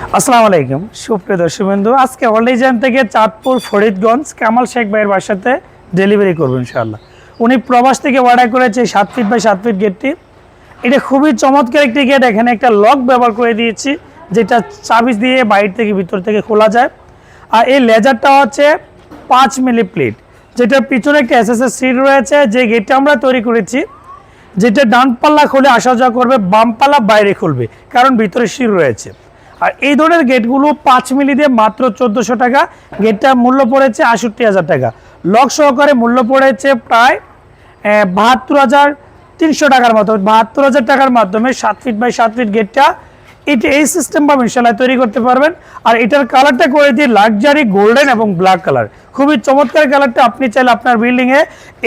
আসসালামু আলাইকুম, সুপ্রিয় দর্শক বন্ধু আজকে অলিজান থেকে চাঁদপুর ফরিদগঞ্জ কামাল শেখ ভাইয়ের বাসাতে ডেলিভারি করব ইনশাআল্লাহ। উনি প্রবাস থেকে অর্ডার করেছে সাত ফিট বাই সাত ফিট গেটটি এটা খুবই চমৎকার একটি গেট এখানে একটা লক ব্যবহার করে দিয়েছি, যেটা চাবিজ দিয়ে বাইরে থেকে ভিতর থেকে খোলা যায়। আর এই লেজারটা হচ্ছে পাঁচ মিলি প্লেট, যেটার পিছনে একটা এস এস সিট রয়েছে, যে গেটটা আমরা তৈরি করেছি, যেটা ডান পাল্লা খুলে আসা যাওয়া করবে, বাম পাল্লা বাইরে খুলবে, কারণ ভিতরে শির রয়েছে। আর এই ধরনের গেটগুলো পাঁচ মিলি দিয়ে মাত্র চোদ্দোশো টাকা। গেটটার মূল্য পড়েছে আষট্টি হাজার টাকা। লক সহকারে মূল্য পড়েছে প্রায় বাহাত্তর হাজার তিনশো টাকার মতো। বাহাত্তর হাজার টাকার মাধ্যমে সাত ফিট বাই সাত ফিট গেটটা এটা এই সিস্টেম বা ইনশাল্লাহ তৈরি করতে পারবেন। আর এটার কালারটা করে দিয়ে লাক্সারি গোল্ডেন এবং ব্ল্যাক কালার খুবই চমৎকার কালারটা আপনি চাইলে আপনার বিল্ডিংয়ে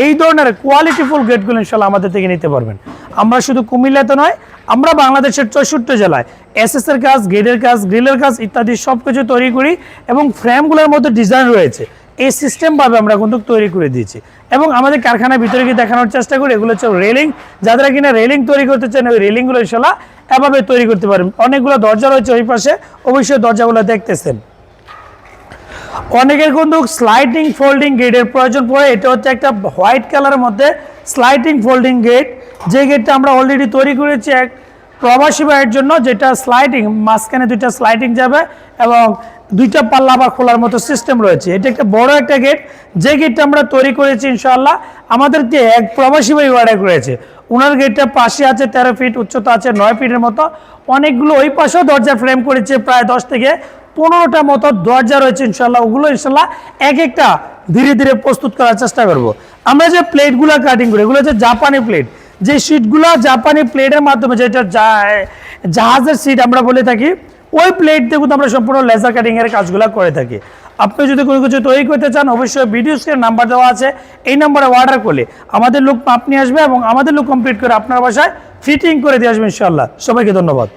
এই ধরনের কোয়ালিটিফুল গেটগুলো ইনশাল্লাহ আমাদের থেকে নিতে পারবেন। আমরা শুধু কুমিল্লাতে নয় আমরা বাংলাদেশের চৌষট্টি জেলায় এসএস এর কাজ গেটের কাজ গ্রিলের কাজ ইত্যাদি সব কিছু তৈরি করি এবং ফ্রেমগুলোর মধ্যে ডিজাইন রয়েছে। এই সিস্টেমভাবে আমরা কিন্তু তৈরি করে দিয়েছি। এবং আমাদের কারখানার ভিতরে গিয়ে দেখানোর চেষ্টা করি, এগুলো হচ্ছে রেলিং যারা কিনা রেলিং তৈরি করতে চান ওই রেলিংগুলো ইনশাল্লাহ এভাবে তৈরি করতে পারেন। অনেকগুলো দরজা রয়েছে ওই পাশে, অবশ্যই দরজাগুলো দেখতেছেন। অনেকের কিন্তু স্লাইডিং ফোল্ডিং গেটের প্রয়োজন পড়ে। এটা হচ্ছে একটা হোয়াইট কালারের মধ্যে স্লাইডিং ফোল্ডিং গেট যে গেটটা আমরা অলরেডি তৈরি করেছি এক প্রবাসী ভাইয়ের জন্য যেটা স্লাইডিং মাঝখানে দুইটা স্লাইডিং যাবে এবং দুইটা পাল্লা আবার খোলার মতো সিস্টেম রয়েছে। এটা একটা বড় একটা গেট যে গেটটা আমরা তৈরি করেছি ইনশাআল্লাহ আমাদেরকে এক প্রবাসী ভাই অর্ডার করেছে ওনার গেটটা পাশে আছে তেরো ফিট উচ্চতা আছে নয় ফিটের মতো। অনেকগুলো ওই পাশেও দরজা ফ্রেম করেছে প্রায় দশ থেকে পনেরোটা মতো দরজা রয়েছে ইনশাল্লাহ ওগুলো ইনশাল্লাহ এক একটা ধীরে ধীরে প্রস্তুত করার চেষ্টা করব। আমরা যে প্লেটগুলো কাটিং করি, এগুলো হচ্ছে জাপানি প্লেট যে সিটগুলো জাপানি প্লেটের মাধ্যমে যেটা জাহাজের সিট আমরা বলে থাকি, ওই প্লেট দিয়ে কিন্তু আমরা সম্পূর্ণ লেজার কাটিংয়ের কাজগুলো করে থাকি। আপনি যদি কোনো কিছু তৈরি করতে চান, অবশ্যই ভিডিও স্ক্রিন নাম্বার দেওয়া আছে, এই নাম্বারে অর্ডার করলে আমাদের লোক আপনি আসবে এবং আমাদের লোক কমপ্লিট করে আপনার বাসায় ফিটিং করে দিয়ে আসবে ইনশাল্লাহ সবাইকে ধন্যবাদ।